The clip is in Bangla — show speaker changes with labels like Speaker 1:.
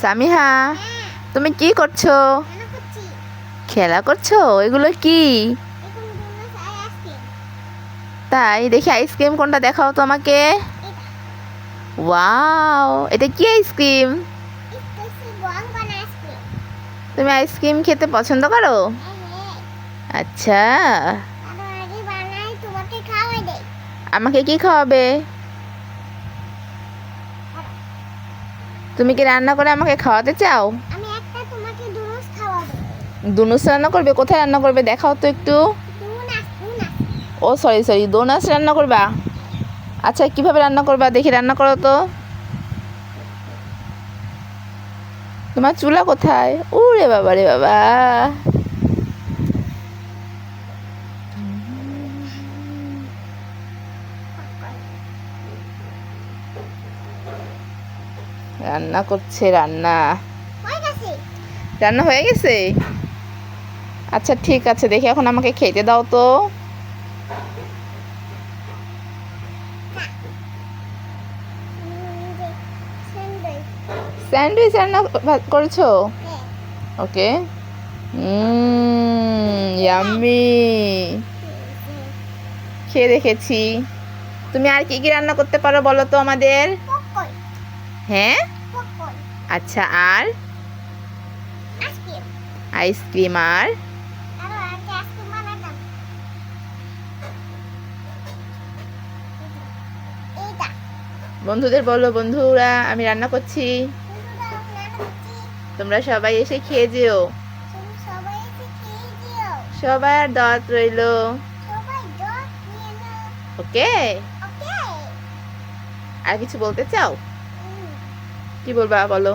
Speaker 1: সামিহা, তুমি কি করছ? খেলা করছ? এগুলো কি? তাই, দেখি আইসক্রিম কোনটা দেখাও তো আমাকে ওয়াও, এটা কি আইসক্রিম? তুমি আইসক্রিম খেতে পছন্দ করো? আচ্ছা। আমাকে কি খাওয়াবে? তুমি কি রান্না করে আমাকে খাওয়াতে চাও?
Speaker 2: আমি একটা তোমাকে ডোনাস খাওয়াবো।
Speaker 1: দুনুস রান্না করবে? কোথায় রান্না করবে? দেখাও তো একটু। ও সরি সরি দোনাস রান্না করবা? আচ্ছা কীভাবে রান্না করবা? দেখি রান্না করো তো। তোমার চুলা কোথায়? উরে বাবা রে বাবা। রান্না করছে রান্না। রান্না হয়ে গেছে? আচ্ছা ঠিক আছে, দেখি এখন আমাকে খেতে দাও তো।
Speaker 2: স্যান্ডউইচ
Speaker 1: রান্না করেছ? ওকে। ইয়াম্মি। খেয়ে দেখেছি। তুমি আর কি কি রান্না করতে পারো বলো তো আমাদের? হ্যাঁ? আচ্ছা আর?
Speaker 2: আইসক্রিম
Speaker 1: আর? বন্ধুদের বলো বন্ধুরা আমি রান্না করছি। তোমরা সবাই এসে খেয়ে যেও। সবার দাওয়াত রইল। ওকে। আর কিছু বলতে চাও? কি বলবা বলো।